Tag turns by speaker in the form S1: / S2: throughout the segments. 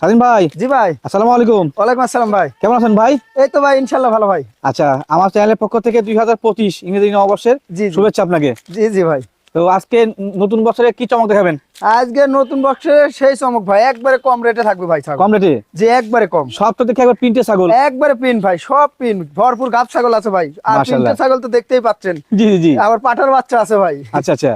S1: স্বাধীন ভাই।
S2: জি ভাই।
S1: আসসালামু আলাইকুম।
S2: ওয়ালাইকুম আসসালাম ভাই।
S1: কেমন আছেন ভাই?
S2: এই তো ভাই ইনশাল্লাহ ভালো ভাই।
S1: আচ্ছা আমার চ্যানেলের পক্ষ থেকে দুই হাজার পঁচিশ ইংরেজি নববর্ষের
S2: জি জি।
S1: শুভেচ্ছা আপনাকে।
S2: জি জি ভাই।
S1: তো আজকে নতুন বছরে কি চমক দেখাবেন?
S2: আজকে নতুন বক্সে সেই চমক ভাই একবারে কম রেটে থাকবে ভাই ছাগল।
S1: কম রেটে
S2: জি একবারে কম।
S1: সব তো দেখে একবার ছাগল।
S2: একবারে পিন ভাই সব পিন ভরপুর গাব ছাগল আছে ভাই। আর। ছাগল তো দেখতেই পাচ্ছেন।
S1: জি জি জি।
S2: আবার পাঠার বাচ্চা আছে ভাই।
S1: আচ্ছা আচ্ছা।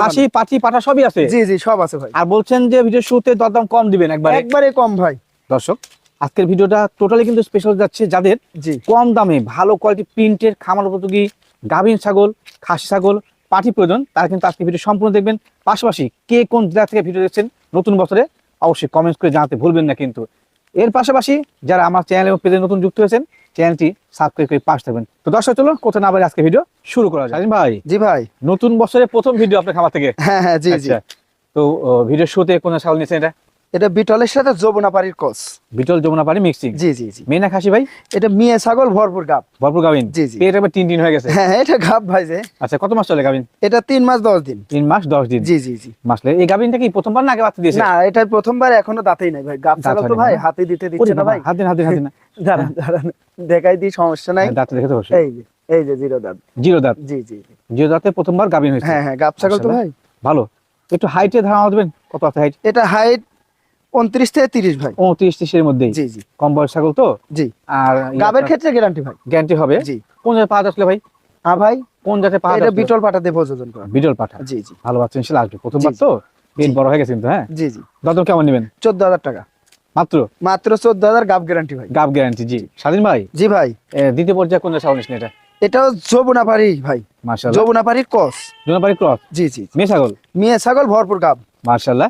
S1: খাসি পাটি পাটা সবই আছে?
S2: জি জি সব আছে ভাই।
S1: আর বলছেন যে ভিডিও শুরুতে দরদাম কম দিবেন একবারে।
S2: একবারে কম ভাই।
S1: দর্শক আজকের ভিডিওটা টোটালি কিন্তু স্পেশাল যাচ্ছে যাদের
S2: জি।
S1: কম দামে ভালো কোয়ালিটি প্রিন্টের খামার উপযোগী গাভীন ছাগল খাসি ছাগল পাটি প্রয়োজন তারা কিন্তু আজকে ভিডিও সম্পূর্ণ দেখবেন। পাশাপাশি কে কোন জেলা থেকে ভিডিও দেখছেন নতুন বছরে অবশ্যই কমেন্টস করে জানাতে ভুলবেন না কিন্তু। এর পাশাপাশি যারা আমার চ্যানেল এবং পেজে নতুন যুক্ত হয়েছেন চ্যানেলটি সাবস্ক্রাইব করে পাশ থাকবেন। তো দর্শক চলো কোথায় না আবার আজকে ভিডিও শুরু করা যায় ভাই।
S2: জি ভাই।
S1: নতুন বছরের প্রথম ভিডিও আপনার খাবার থেকে।
S2: হ্যাঁ হ্যাঁ জি জি।
S1: আচ্ছা। তো ভিডিও শুরুতে কোন ছাগল নিয়েছেন এটা?
S2: এটা বিটলের সাথে যমুনা পাড়ির কস
S1: বিটল যমুনা পাড়ি মিক্সিং
S2: জি জি জি।
S1: মেনা খাসি ভাই?
S2: এটা মেয়ে ছাগল ভরপুর গাব।
S1: ভরপুর গাভিন
S2: জি, জি।
S1: একবার তিন দিন হয়ে গেছে।
S2: হ্যাঁ হ্যাঁ, এটা গাব ভাই যে।
S1: আচ্ছা কত মাস চলে গাভিন
S2: এটা তিন মাস দশ দিন।
S1: তিন মাস দশ দিন?
S2: জি জি জি।
S1: মাসলে এই গাভিনটা কি প্রথমবার না আগে বাচ্চা দিয়েছে?
S2: না এটা প্রথমবার এখনও দাঁতেই নাই ভাই। গাব ছাগল তো ভাই হাতে দিতে দিচ্ছে না ভাই।
S1: হাত দিন হাত দিন হাত দিন না।
S2: দাঁড়ান দাঁড়ান। দেখাই দিই সমস্যা নাই।
S1: দাঁত দাঁতে দেখে তো
S2: এই যে এই যে জিরো দাঁত।
S1: জিরো দাঁত?
S2: জি জি।
S1: জিরো দাঁতে প্রথমবার গাভিন হয়েছে।
S2: হ্যাঁ হ্যাঁ গাব ছাগল তো ভাই।
S1: ভালো। একটু হাইটে ধারণা দেবেন? কত আছে হাইট
S2: এটা হাইট উনত্রিশ থেকে তিরিশ ভাই।
S1: উনত্রিশ ত্রিশের মধ্যেই?
S2: জি জি।
S1: কম বয়স ছাগল তো?
S2: জি।
S1: আর
S2: গাবের ক্ষেত্রে গ্যারান্টি ভাই।
S1: গ্যারান্টি হবে?
S2: জি।
S1: কোন জাতের পাহাড় আসলে ভাই?
S2: হ্যাঁ ভাই
S1: কোন জাতের পাহাড়
S2: এটা বিটল পাটা দিয়ে প্রযোজন করা।
S1: বিটল পাঠা?
S2: জি জি।
S1: ভালো বাচ্চা ইনশাল্লাহ আসবে। প্রথমবার তো? পেট বড় হয়ে গেছে কিন্তু হ্যাঁ?
S2: জি জি।
S1: দাদম কেমন নেবেন?
S2: চোদ্দ হাজার টাকা।
S1: মাত্র?
S2: মাত্র চোদ্দ হাজার গাব গ্যারান্টি ভাই।
S1: গাব গ্যারান্টি জি। স্বাধীন ভাই?
S2: জি ভাই।
S1: দ্বিতীয় পর্যায়ে কোন এটা?
S2: এটাও যমুনাপাড়ি ভাই।
S1: মার্শাল্লাহ
S2: যমুনা পাড়ির কস
S1: জোনাপাড়ি ক্রস
S2: জি জি।
S1: মেয়ে ছাগল?
S2: মেয়ে ছাগল ভরপুর গাব।
S1: মার্শাল্লাহ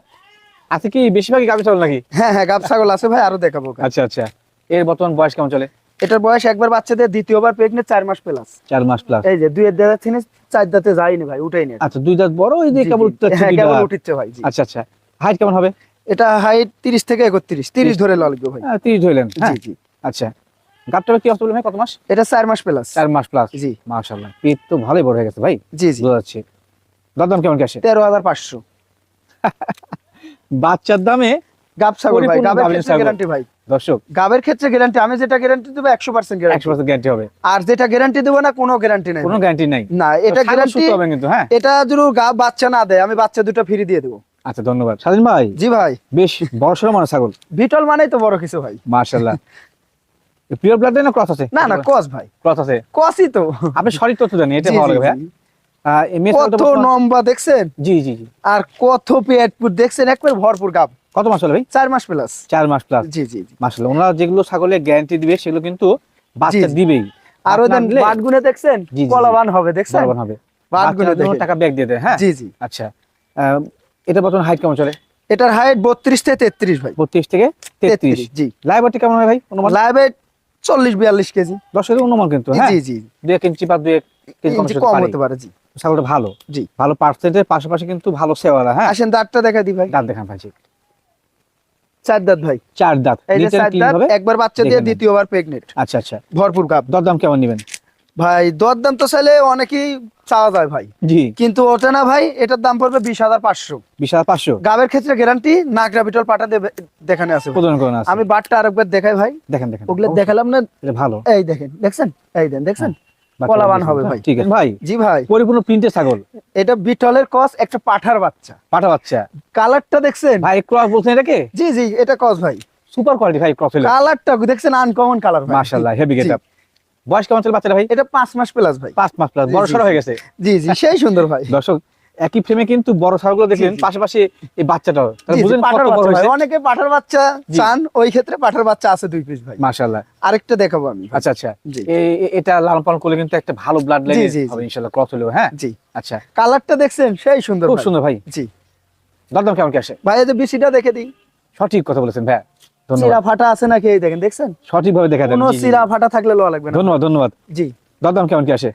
S1: আজকে কি বেশিরভাগই গাভী ছাগল নাকি?
S2: হ্যাঁ হ্যাঁ গাব ছাগল আছে ভাই আরও দেখাবো
S1: আচ্ছা আচ্ছা। এর বর্তমান বয়স কেমন চলে?
S2: এটার বয়স একবার বাচ্চাদের দ্বিতীয়বার প্রেগনেন্ট চার মাস প্লাস
S1: চার মাস প্লাস
S2: এই যে দুই এর দাদা থেকে চার দাঁতে যায়নি ভাই উঠাই নি।
S1: আচ্ছা দুই দাঁত বড় ওই যে কেবল
S2: জি।
S1: উঠতেছে
S2: হ্যাঁ কেবল
S1: দাঁত।
S2: উঠিচ্ছে ভাই জি।
S1: আচ্ছা আচ্ছা। হাইট কেমন হবে?
S2: এটা হাইট তিরিশ থেকে একত্রিশ তিরিশ ধরে লাগবে ভাই।
S1: আহ, তিরিশ ধরলেন হ্যাঁ
S2: জি জি।
S1: আচ্ছা। গাবটা কি বললেন ভাই কত মাস?
S2: এটা চার মাস প্লাস
S1: চার মাস প্লাস
S2: জি।
S1: মাশাল্লাহ পেট তো ভালোই বড় হয়ে গেছে ভাই।
S2: জি জি।
S1: বোঝা যাচ্ছে। দরদাম কেমন কি আসে?
S2: তেরো হাজার পাঁচশো।
S1: বাচ্চার দামে
S2: গাব ছাগল ভাই গাবের ক্ষেত্রে গ্যারান্টি ভাই।
S1: দর্শক।
S2: গাবের ক্ষেত্রে গ্যারান্টি আমি যেটা গ্যারান্টি দেবো একশো পার্সেন্ট গ্যারান্টি
S1: গ্যারান্টি হবে।
S2: আর যেটা গ্যারান্টি দেবো না কোনো গ্যারান্টি নাই
S1: কোনো গ্যারান্টি নাই।
S2: না এটা গ্যারান্টি
S1: হবে কিন্তু হ্যাঁ।
S2: এটা যদি গা বাচ্চা না দেয় আমি বাচ্চা দুটো ফ্রি দিয়ে দেবো।
S1: আচ্ছা ধন্যবাদ। স্বাধীন ভাই?
S2: জি ভাই।
S1: বেশ বড় সড়ো মানে ছাগল।
S2: বিটল মানেই তো বড় কিছু ভাই।
S1: মার্শাল্লাহ পিওর ব্লাড না ক্রস আছে?
S2: না না ভাই।
S1: ক্রস আছে?
S2: কসই তো।
S1: আপনি সঠিক তথ্য জানি এটা ভালো লাগে ভাইয়া।
S2: কত দেখছেন?
S1: জি জি জি।
S2: আর কত পেটপুর দেখছেন? একবার ভরপুর গাব।
S1: কত মাস হলো ভাই?
S2: চার মাস প্লাস
S1: চার মাস প্লাস
S2: জি জি জি।
S1: মাসলে ওনারা যেগুলো ছাগলের গ্যারান্টি দিবে সেগুলো কিন্তু বাচ্চা দিবেই।
S2: আর
S1: বাচ্চা
S2: ওদের
S1: দিলে
S2: দেখছেন?
S1: জি, জি, জি।
S2: কলাবান হবে দেখছেন?
S1: লাভবান হবে।
S2: বাট
S1: বাচ্চার
S2: গুনে
S1: জন্য
S2: দেখেন।
S1: টাকা ব্যাগ দিয়ে দেয় হ্যাঁ?
S2: জি জি।
S1: আচ্ছা। এটা বর্তমান হাইট কেমন চলে?
S2: এটার হাইট বত্রিশ থেকে তেত্রিশ ভাই।
S1: বত্রিশ থেকে তেত্রিশ।
S2: জি।
S1: লাইবারটি কেমন হয় ভাই? অনুমান?
S2: লাইভে কেজি।
S1: দশ কেজি অনুমান কিন্তু হ্যাঁ?
S2: জি জি।
S1: দু ইঞ্চি বা দু কেজি কম।
S2: হতে পারে জি।
S1: ছাগলটা ভালো।
S2: জি।
S1: ভালো পার্সেন্টের পাশাপাশি কিন্তু ভালো সেওয়ালা হ্যাঁ?
S2: আসেন দাঁতটা দেখা দি ভাই।
S1: দাঁত দেখান ভাইজি
S2: চার দাঁত ভাই।
S1: চার দাঁত।
S2: এই যে চার দাঁত একবার বাচ্চা দিয়ে দ্বিতীয়বার প্রেগনেন্ট
S1: আচ্ছা আচ্ছা।
S2: ভরপুর
S1: দরদাম কেমন নেবেন?
S2: ভাই দর তো চাইলে অনেকেই চাওয়া যায় ভাই।
S1: জি।
S2: কিন্তু ওটা না ভাই এটার দাম পড়বে বিশ হাজার পাঁচশো।
S1: বিশ হাজার পাঁচশো?
S2: গাবের ক্ষেত্রে গ্যারান্টি নাগরা বিটল পাটা দেবে দেখানে আছে আমি বাটটা আরেকবার দেখাই ভাই।
S1: দেখেন দেখেন।
S2: ওগুলো দেখালাম না?
S1: ভালো।
S2: এই দেখেন দেখছেন? এই দেন দেখছেন?
S1: বাচ্চা
S2: কলাবান হবে ভাই।
S1: ঠিক আছে। ভাই
S2: জি ভাই।
S1: পরিপূর্ণ প্রিন্টের ছাগল।
S2: এটা বিটলের কস একটা পাঠার বাচ্চা।
S1: পাঠা বাচ্চা।
S2: কালারটা দেখছেন?
S1: ভাই ক্রস বলছেন এটাকে?
S2: জি জি এটা কস ভাই।
S1: সুপার কোয়ালিটি ভাই ক্রস
S2: কালারটা দেখছেন আনকমন কালার ভাই।
S1: মাশাআল্লাহ হেভি
S2: জি।
S1: গেটআপ বয়স কেমন চলে বাচ্চাটা ভাই?
S2: এটা পাঁচ মাস প্লাস ভাই।
S1: পাঁচ মাস প্লাস বড়
S2: সর
S1: হয়ে গেছে।
S2: জি জি সেই সুন্দর ভাই।
S1: দর্শক একই ফ্রেমে কিন্তু বড় ছাগলগুলো দেখলেন। পাশাপাশি এই বাচ্চাটাও
S2: পাঠার বাচ্চা অনেকে পাঠার বাচ্চা চান ওই ক্ষেত্রে পাঠার বাচ্চা আছে দুই পিস ভাই।
S1: মাশাআল্লাহ।
S2: আরেকটা দেখাবো আমি
S1: আচ্ছা আচ্ছা। এটা লালন পালন করলে কিন্তু একটা ভালো ব্লাড লাইন হবে। ইনশাআল্লাহ ক্রস হলেও হ্যাঁ?
S2: জি।
S1: আচ্ছা।
S2: কালারটা দেখছেন? সেই সুন্দর
S1: খুব সুন্দর ভাই।
S2: জি।
S1: দরদাম কেমন কি আসে?
S2: ভাই এই যে বিসিটা দেখে দিই।
S1: সঠিক কথা বলেছেন ভাই
S2: চিরা ফাটা আছে নাকি? এই দেখেন দেখছেন?
S1: সঠিক ভাবে দেখা দেন।
S2: কোনো চিরা ফাটা থাকলে লোয়া লাগবে না।
S1: ধন্যবাদ ধন্যবাদ।
S2: জি।
S1: দরদাম কেমন কি আসে?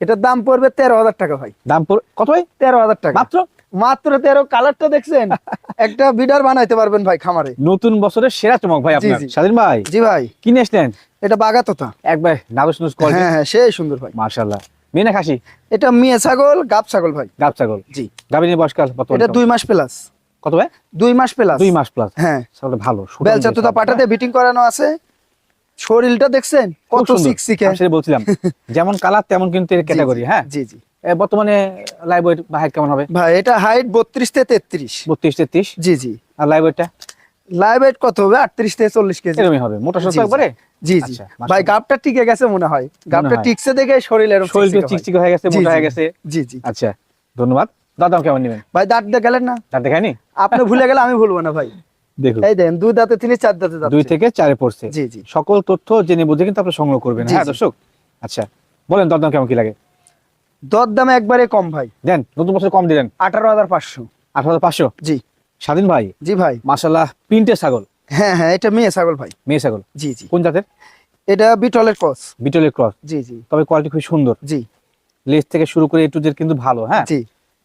S2: এটার দাম পড়বে তেরো হাজার টাকা ভাই।
S1: দাম কত ভাই?
S2: তেরো হাজার টাকা।
S1: মাত্র?
S2: মাত্র তেরো। কালারটা দেখছেন? একটা বিডার বানাইতে পারবেন ভাই খামারে।
S1: নতুন বছরের সেরা চমক ভাই আপনার। স্বাধীন ভাই?
S2: জি ভাই।
S1: কিনে এসলেন
S2: এটা বাগাতোতা।
S1: একবার নাদুস নুস
S2: হ্যাঁ হ্যাঁ সেই সুন্দর ভাই।
S1: মাশাআল্লাহ। মেনা খাসি?
S2: এটা মেয়ে ছাগল গাব ছাগল ভাই।
S1: গাব ছাগল।
S2: জি।
S1: গাবিনী বয়সকাল কত
S2: এটা দুই মাস প্লাস।
S1: কত ভাই?
S2: দুই মাস প্লাস।
S1: দুই মাস প্লাস।
S2: হ্যাঁ।
S1: ভালো
S2: বেলচা
S1: যে
S2: তো
S1: ছাগল,
S2: পাটাতে বিটিং করানো আছে। শরীরটা দেখছেন? কত। সিকসিকে
S1: বলছিলাম যেমন কালার তেমন কিন্তু এর ক্যাটাগরি হ্যাঁ?
S2: জি জি।
S1: বর্তমানে লাইভ ওয়েট বা হাইট কেমন হবে?
S2: ভাই এটা হাইট বত্রিশ থেকে তেত্রিশ।
S1: বত্রিশ তেত্রিশ?
S2: জি জি।
S1: আর লাইভ ওয়েটটা
S2: লাইভ হাইট কত হবে? আটত্রিশ থেকে চল্লিশ কেজি।
S1: এরকমই হবে। মোটা সোটা
S2: জি।
S1: একবারে?
S2: জি জি।
S1: আচ্ছা,
S2: ভাই। গাবটা টিকে গেছে মনে হয়। গাবটা
S1: হয়।
S2: টিকছে দেখে শরীর এরকম
S1: শরীর
S2: চিকচিকে হয়ে
S1: গেছে মোটা হয়ে গেছে।
S2: জি জি।
S1: আচ্ছা ধন্যবাদ। দাদা কেমন নেবেন?
S2: ভাই দাঁত দিয়ে গেলেন না?
S1: দাঁত দেখায়নি?
S2: আপনি ভুলে গেলে আমি ভুলবো না ভাই।
S1: দেখুন।
S2: এই দেন দুই দাঁতে তিনি চার দাঁতে
S1: দুই থেকে চারে পড়ছে।
S2: জি জি।
S1: সকল তথ্য জেনে বুঝে কিন্তু আপনি সংগ্রহ করবেন। হ্যাঁ দর্শক? আচ্ছা বলেন দরদাম কেমন কি লাগে?
S2: দর দামে একবারে কম ভাই।
S1: দেন নতুন বছর কম দিলেন।
S2: আঠারো হাজার পাঁচশো।
S1: হাজার পাঁচশো?
S2: জি।
S1: স্বাধীন ভাই?
S2: জি ভাই।
S1: মাসাল্লাহ প্রিন্টের ছাগল।
S2: হ্যাঁ হ্যাঁ এটা মেয়ে ছাগল ভাই।
S1: মেয়ে ছাগল।
S2: জি জি।
S1: কোন জাতের?
S2: এটা বিটলের কস
S1: বিটলের ক্রস।
S2: জি জি।
S1: তবে কোয়ালিটি খুব সুন্দর।
S2: জি।
S1: লেজ থেকে শুরু করে একটু কিন্তু ভালো হ্যাঁ?
S2: জি।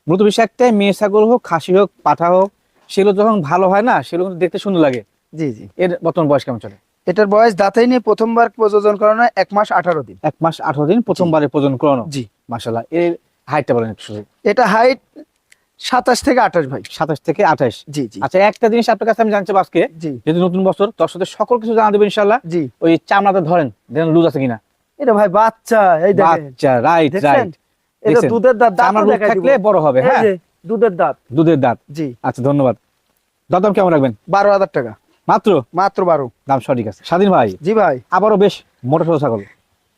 S1: মূলত বিষয় একটাই মেয়ে ছাগল হোক খাসি হোক পাঠা হোক সেগুলো যখন ভালো হয় না সেগুলো কিন্তু দেখতে সুন্দর লাগে।
S2: জি জি।
S1: এর বর্তমান বয়স কেমন চলে?
S2: এটার বয়স দাঁতাই নিয়ে প্রথমবার প্রযোজন করানো এক মাস আঠারো দিন।
S1: এক মাস আঠারো দিন প্রথমবারে প্রজন করানো?
S2: জি।
S1: মাসাল্লাহ এর হাইটটা বলেন।
S2: এটা হাইট সাতাশ থেকে আঠাশ ভাই।
S1: সাতাশ থেকে আঠাশ?
S2: জি জি।
S1: আচ্ছা একটা জিনিস আপনার কাছে আমি চাই আজকে। যেহেতু নতুন বছর তোর সাথে সকল কিছু জানা দেবেন ইনশাল্লাহ
S2: জি।
S1: ওই চামড়াটা ধরেন দেখেন লুজ আছে কিনা?
S2: এটা ভাই বাচ্চা এই
S1: বাচ্চা রাইট রাইট
S2: এটা দুধের দাঁত
S1: থাকলে বড় হবে হ্যাঁ?
S2: দুধের দাঁত।
S1: দুধের দাঁত।
S2: জি।
S1: আচ্ছা ধন্যবাদ। দাম কেমন রাখবেন?
S2: বারো হাজার টাকা।
S1: মাত্র?
S2: মাত্র বারো।
S1: দাম সঠিক আছে। স্বাধীন ভাই?
S2: জি ভাই।
S1: আবারও বেশ মোটা সোটা ছাগল।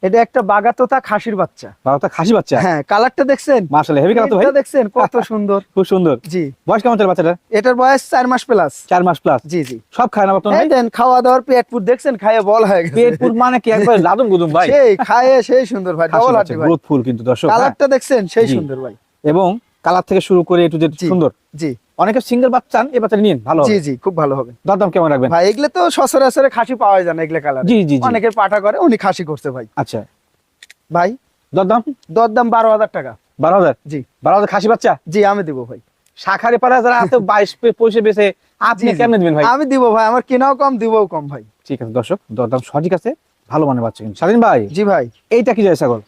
S2: এটা একটা বাগাতোতা খাসির বাচ্চা।
S1: বারোটা খাসি বাচ্চা?
S2: হ্যাঁ কালারটা দেখছেন?
S1: মার্শাল হেভি কালার তো ভাই।
S2: দেখছেন কত সুন্দর।
S1: খুব সুন্দর।
S2: জি।
S1: বয়স কেমন চলে বাচ্চাটা
S2: এটার বয়স চার মাস প্লাস।
S1: চার মাস প্লাস।
S2: জি জি।
S1: সব খায় না বর্তমানে
S2: এই দেন খাওয়া দাওয়ার পেট পুট দেখছেন খাইয়ে বল হয়ে গেছে।
S1: পেট পুর মানে কি? একবার লাদুম গুদুম ভাই?
S2: সেই খায়ে সেই সুন্দর ভাই ডবল হাঁটি ভাই।
S1: ফুল কিন্তু দর্শক হ্যাঁ?
S2: কালারটা দেখছেন সেই সুন্দর ভাই।
S1: এবং কালার থেকে শুরু করে একটু যে সুন্দর?
S2: জি।
S1: অনেকে সিঙ্গেল বাচ্চা এই বাচ্চা নিন ভালো
S2: জি জি খুব ভালো হবে।
S1: দরদাম কেমন রাখবেন?
S2: ভাই এগুলো তো সচরাচরে খাসি পাওয়া যায় না এগুলো কালার
S1: জি জি
S2: অনেকের পাঠা করে উনি খাসি করছে ভাই।
S1: আচ্ছা।
S2: ভাই
S1: দরদাম?
S2: দর দাম বারো হাজার টাকা।
S1: বারো হাজার?
S2: জি।
S1: বারো হাজার খাসি বাচ্চা?
S2: জি আমি দিব ভাই।
S1: শাখারি পাড়া যারা আছে বাইশ পয়সা বেছে আপনি। কেমনে দিবেন ভাই?
S2: আমি দিব ভাই আমার কেনাও কম দিবও কম ভাই।
S1: ঠিক আছে দর্শক দরদাম সঠিক আছে ভালো মানের বাচ্চা কিন্তু। স্বাধীন ভাই?
S2: জি ভাই।
S1: এইটা কি যায় ছাগল?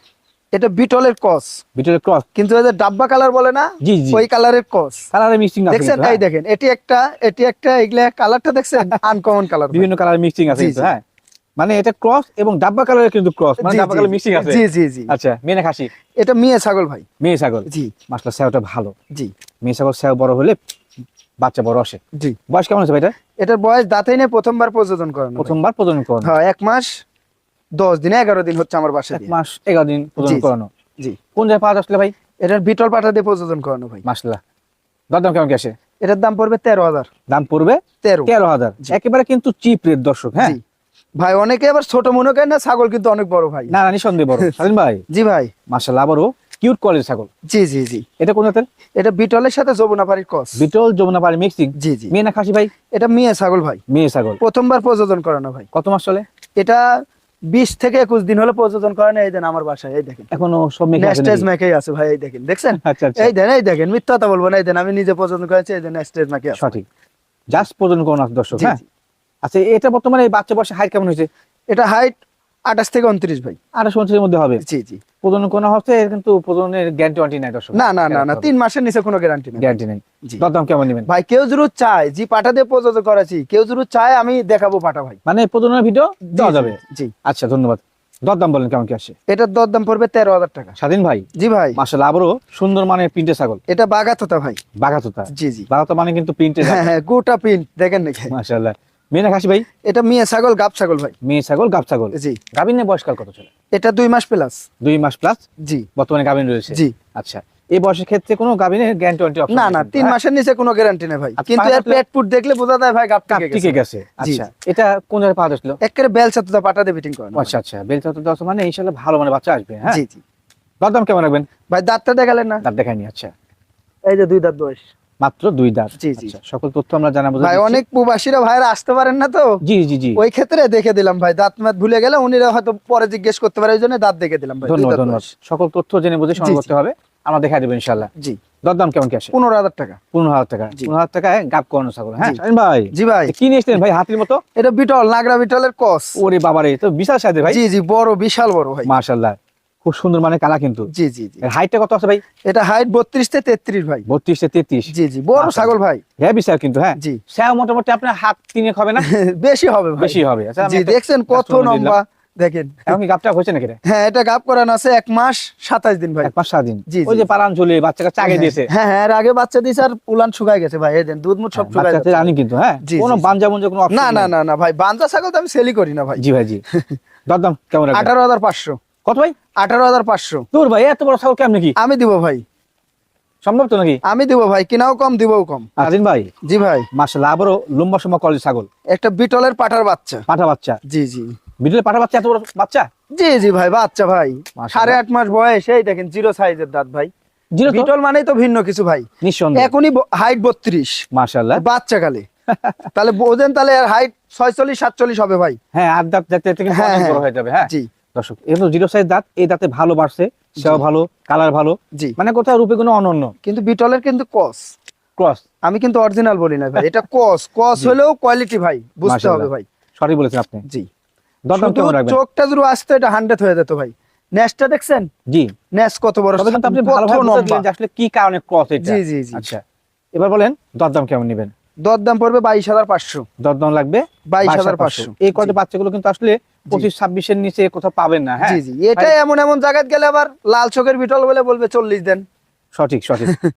S2: এটা বিটলের কস।
S1: ভিতরে ক্রস
S2: কিন্তু এই যে ডাব্বা কালার বলে না
S1: জি জি।
S2: ওই কালারের কস।
S1: কালারে মিক্সিং আছে
S2: দেখছেন?
S1: কিন্তু,
S2: এই
S1: হ্যাঁ?
S2: দেখেন এটি একটা এটি একটা এগুলা কালারটা দেখছেন? আনকমন কালার
S1: বিভিন্ন কালার মিক্সিং আছে হ্যাঁ। মানে এটা ক্রস এবং ডাব্বা কালারের কিন্তু ক্রস। মানে ডাব্বা কালার মিক্সিং আছে।
S2: জি জি জি।
S1: আচ্ছা মেয়ে খাসি।
S2: এটা মেয়ে ছাগল ভাই।
S1: মেয়ে ছাগল।
S2: জি।
S1: মাসলা স্যাওটা ভালো।
S2: জি।
S1: মেয়ে ছাগল স্যাও বড় হলে বাচ্চা বড় আসে।
S2: জি।
S1: বয়স কেমন আছে ভাই এটা?
S2: এটার বয়স দাঁতেই নিয়ে প্রথমবার প্রযোজন করানো
S1: প্রথমবার প্রজনন করানো।
S2: হ্যাঁ। এক মাস দশ দিন এগারো দিন হচ্ছে আমার বাসায়
S1: এক মাস এগারো দিন। করানো।
S2: জি।
S1: কোন জায়গায় পাওয়া যাচ্ছিল ভাই?
S2: এটার বিটল পাঠা দিয়ে প্রযোজন করানো ভাই।
S1: মাসলা দরদাম কেমন কি আসে?
S2: এটার দাম পড়বে তেরো হাজার।
S1: দাম পড়বে
S2: তেরো।
S1: তেরো হাজার। একেবারে কিন্তু চিপ রেট দর্শক হ্যাঁ?
S2: ভাই অনেকে আবার ছোট মনে করেন না ছাগল কিন্তু অনেক বড় ভাই।
S1: না না নিঃসন্দেহে বড়। ভাই।
S2: জি ভাই।
S1: মাসাল্লাহ আবারও কিউট কোয়ালিটি ছাগল।
S2: জি জি জি।
S1: এটা কোন জাতের?
S2: এটা বিটলের সাথে যমুনা পাড়ির কস
S1: বিটল যমুনা পাড়ি মিক্সিং।
S2: জি জি।
S1: মেয়ে না খাসি ভাই?
S2: এটা মেয়ে ছাগল ভাই।
S1: মেয়ে ছাগল।
S2: প্রথমবার প্রযোজন করানো ভাই।
S1: কত মাস চলে?
S2: এটা বিশ থেকে একুশ দিন হলে প্রযোজন করেন। এই দেন আমার বাসায় এই দেখেন।
S1: এখনও সব
S2: স্টেজ
S1: নাকি?
S2: আছে ভাই এই দেখেন দেখছেন?
S1: আচ্ছা আচ্ছা।
S2: এই দেন এই দেখেন মিথ্যা কথা বলব না এই দেন আমি নিজে প্রযোজন করেছি এই দেন স্টেজ মেকে
S1: সঠিক। জাস্ট প্রযোজন করুন দর্শক হ্যাঁ? আচ্ছা এটা বর্তমানে এই বাচ্চা বয়সে হাইট কেমন হয়েছে?
S2: এটা হাইট আঠাশ থেকে উনত্রিশ ভাই।
S1: আঠাশ উনত্রিশের মধ্যে হবে?
S2: জি জি।
S1: প্রজনন করা হচ্ছে কিন্তু গ্যারান্টি নাই দর্শক
S2: না না না না তিন মাসের নিচে কোনো গ্যারান্টি নেই।
S1: গ্যারান্টি নেই। দরদাম কেমন নেবেন?
S2: ভাই কেউ যদি চায় জি পাঠা দিয়ে প্রযোজন করেছি কেউ চায় আমি দেখাবো ভাই।
S1: মানে ভিডিও দেওয়া যাবে?
S2: জি।
S1: আচ্ছা ধন্যবাদ। দরদাম বলেন কেমন কি আসে?
S2: এটার দরদাম পড়বে তেরো হাজার টাকা।
S1: স্বাধীন ভাই?
S2: জি ভাই।
S1: মাসাল আবারও সুন্দর প্রিন্টে ছাগল।
S2: এটা বাগাতোতা ভাই। জি জি।
S1: মানে কিন্তু প্রিন্টে
S2: হ্যাঁ হ্যাঁ গোটা পিন দেখেন নাকি?
S1: মাসাল্লাহ মেয়ে না খাসি ভাই?
S2: এটা মেয়ে ছাগল গাব ছাগল ভাই।
S1: মেয়ে ছাগল গাব ছাগল?
S2: জি।
S1: গাভিনের বয়সকাল কত চলে
S2: এটা দুই মাস প্লাস
S1: দুই মাস প্লাস
S2: জি।
S1: বর্তমানে গাভিন রয়েছে?
S2: জি।
S1: আচ্ছা এই বয়সের ক্ষেত্রে কোনো গাভিনের গ্যারান্টি ওয়ান্টি অপশন
S2: না না তিন মাসের নিচে কোনো গ্যারান্টি নেই ভাই। কিন্তু এর পেট পুট দেখলে বোঝা যায় ভাই গাব টিকে
S1: টিকে
S2: গেছে।
S1: গেছে। আচ্ছা এটা কোন জায়গায় পাওয়া যাচ্ছিল?
S2: একেবারে বেল ছাতুটা পাটা দিয়ে ফিটিং করেন।
S1: আচ্ছা আচ্ছা মানে ভালো মানে বাচ্চা আসবে হ্যাঁ?
S2: জি জি।
S1: দরদাম কেমন রাখবেন?
S2: ভাই দাঁতটা দেখালেন না।
S1: দাঁত দেখায়নি আচ্ছা।
S2: এই যে দুই দাঁত বয়স।
S1: মাত্র দুই দাঁত।
S2: জি, জি।
S1: আচ্ছা, সকল তথ্য আমরা জানাব
S2: ভাই অনেক প্রবাসীরা ভাইরা আসতে পারেন না তো?
S1: জি জি জি।
S2: ওই ক্ষেত্রে দেখে দিলাম ভাই দাঁত মাত ভুলে গেলে উনিরা হয়তো পরে জিজ্ঞেস করতে পারে ওই জন্য দাঁত দেখে দিলাম ভাই
S1: ধন্যবাদ ধন্যবাদ। সকল তথ্য জেনে বুঝে সংগ্রহ করতে হবে। আমরা দেখা দেবো ইনশাল্লাহ
S2: জি।
S1: দরদাম কেমন কি আসে?
S2: পনেরো হাজার টাকা।
S1: পনেরো হাজার টাকা। পনেরো হাজার টাকায় গাপ করানো ছাগল হ্যাঁ? ভাই
S2: জি ভাই।
S1: কি ভাই হাতির মতো?
S2: এটা বিটল নাগরা বিটলের কস।
S1: ওরে বাবারে তো বিশাল সাইজের ভাই।
S2: জি জি বড় বিশাল বড় ভাই।
S1: মাশাল্লাহ খুব সুন্দর মানে কালা কিন্তু।
S2: জি জি জি।
S1: হাইটটা কত আছে ভাই?
S2: এটা হাইট বত্রিশ থেকে তেত্রিশ ভাই।
S1: বত্রিশ থেকে তেত্রিশ।
S2: জি জি। বড় ছাগল ভাই।
S1: হ্যাঁ বিশাল কিন্তু হ্যাঁ?
S2: জি।
S1: স্যাও মোটামুটি আপনার হাত তিনেক হবে না?
S2: বেশি হবে ভাই।
S1: বেশি হবে। আচ্ছা
S2: জি দেখছেন কত লম্বা। দেখেন।
S1: এখন গাপটা হয়েছে নাকি?
S2: হ্যাঁ এটা গাপ করানো আছে এক মাস সাতাশ দিন ভাই।
S1: এক পাঁচ সাত দিন।
S2: জি,
S1: ওই যে পালান চলে বাচ্চা কাচ্চা আগে দিয়েছে।
S2: হ্যাঁ হ্যাঁ এর আগে বাচ্চা দিয়েছে আর পুলান শুকায় গেছে ভাই। এই দেন দুধ মুধ সব শুকাই
S1: বাচ্চাতে
S2: যাচ্ছে।
S1: রানি কিন্তু হ্যাঁ? কোনো
S2: জি, জি।
S1: বাঞ্জা বুঞ্জা কোনো
S2: না না না না ভাই বাঞ্জা ছাগল তো আমি সেলই করি না ভাই।
S1: জি ভাই জি। দরদাম কেমন
S2: আঠারো হাজার পাঁচশো।
S1: কত ভাই?
S2: আঠারো হাজার পাঁচশো।
S1: তোর ভাই এত বড় ছাগল কেমন কি?
S2: আমি দিব ভাই।
S1: সম্ভব তো নাকি?
S2: আমি দিব ভাই কিনাও কম দিবও কম।
S1: আজিন ভাই?
S2: জি ভাই।
S1: মাসাল্লাহ আবারও লম্বা সময় কলেজ ছাগল।
S2: একটা বিটলের পাঠার বাচ্চা।
S1: পাঠা বাচ্চা?
S2: জি জি।
S1: বিটলের পাঠা বাচ্চা এত বড় বাচ্চা?
S2: জি জি ভাই বাচ্চা ভাই। সাড়ে আট মাস বয়স এই দেখেন জিরো সাইজের দাঁত ভাই।
S1: জিরো
S2: বিটল মানেই তো ভিন্ন কিছু ভাই।
S1: নিঃসন্দেহ।
S2: এখনই হাইট বত্রিশ।
S1: মাশাল্লাহ
S2: বাচ্চা কালে। তাহলে বোঝেন তাহলে হাইট ছয়চল্লিশ সাতচল্লিশ হবে ভাই।
S1: হ্যাঁ আর দাঁত
S2: হ্যাঁ, হ্যাঁ।
S1: হয়ে যাবে হ্যাঁ।
S2: জি।
S1: দর্শক এগুলো জিরো সাইজ দাঁত এই দাঁতে ভালো বাড়ছে সেও ভালো কালার ভালো
S2: জি।
S1: মানে কোথাও রূপে কোনো অনন্য।
S2: কিন্তু বিটলের কিন্তু কস
S1: ক্রস
S2: আমি কিন্তু অরিজিনাল বলি না ভাই এটা কস কস হলেও কোয়ালিটি ভাই বুঝতে হবে ভাই।
S1: সরি বলেছেন আপনি।
S2: জি।
S1: দরদাম
S2: শুধু
S1: কেমন রাখবেন?
S2: চোখটা যদি আসতো এটা হান্ড্রেড হয়ে যেত ভাই। নেসটা দেখছেন?
S1: জি।
S2: নেস কত বড়
S1: তবে কিন্তু আপনি ভালোভাবে আসলে কি কারণে ক্রস এটা।
S2: জি জি জি।
S1: আচ্ছা এবার বলেন দরদাম কেমন নেবেন?
S2: দরদাম পড়বে বাইশ হাজার পাঁচশো।
S1: দরদাম লাগবে
S2: বাইশ হাজার পাঁচশো।
S1: এই কয়টা বাচ্চাগুলো কিন্তু আসলে পঁচিশ ছাব্বিশের নিচে কোথাও পাবেন না হ্যাঁ?
S2: এটাই এমন এমন জায়গায় গেলে আবার লাল চোখের বিটল বলে বলবে চল্লিশ দেন।
S1: সঠিক সঠিক।